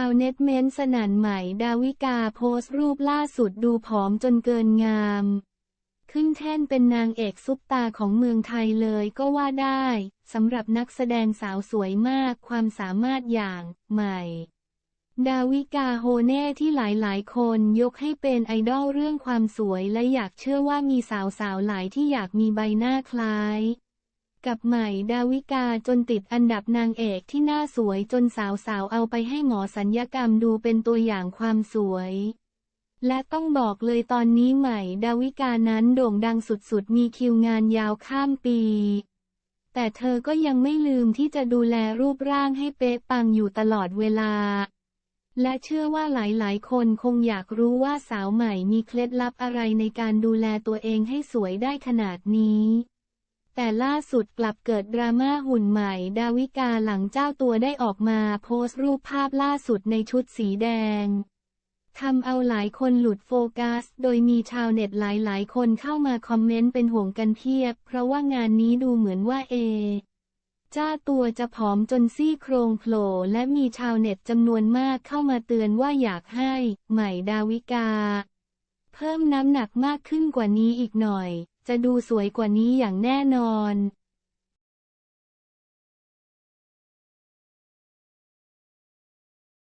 าวเน็ตเม้นสนันใหม่ดาวิกาโพสต์รูปล่าสุดดูผอมจนเกินงาม ขึ้นแท่นเป็นนางเอกซุปตาของเมืองไทยเลยก็ว่าได้สำหรับนักแสดงสาวสวยมากความสามารถอย่างใหม่ ดาวิกาโฮเน่ที่หลายๆ คนยกให้เป็นไอดอลเรื่องความสวยและอยากเชื่อว่ามีสาวๆหลายที่อยากมีใบหน้าคล้าย กับใหม่ดาวิกาจนติดอันดับนางเอกที่น้าสวยจนสาวๆเอาไปให้หมอสัญญกรรมดูเป็นตัวอย่างความสวย และต้องบอกเลยตอนนี้ใหม่ดาวิกานั้นโด่งดังสุดๆ มีคิวงานยาวข้ามปี แต่เธอก็ยังไม่ลืมที่จะดูแลรูปร่างให้เป๊ะปังอยู่ตลอดเวลา และเชื่อว่าหลายๆ คนคงอยากรู้ว่าสาวใหม่มีเคล็ดลับอะไรในการดูแลตัวเองให้สวยได้ขนาดนี้ แต่ล่าสุดกลับเกิดดราม่าหุ่นใหม่ ดาวิกาหลังเจ้าตัวได้ออกมาโพสต์รูปภาพล่าสุดในชุดสีแดงทำเอาหลายคนหลุดโฟกัส โดยมีชาวเน็ตหลายๆ คนเข้ามาคอมเมนต์เป็นห่วงกันเพียบ เพราะว่างานนี้ดูเหมือนว่าเอ จ้าตัวจะผอมจนซี่โครงโผล่และมีชาวเน็ตจำนวนมากเข้ามาเตือนว่าอยากให้ ใหม่ดาวิกา เพิ่มน้ำหนักมากขึ้นกว่านี้อีกหน่อย จะดูสวยกว่านี้อย่างแน่นอน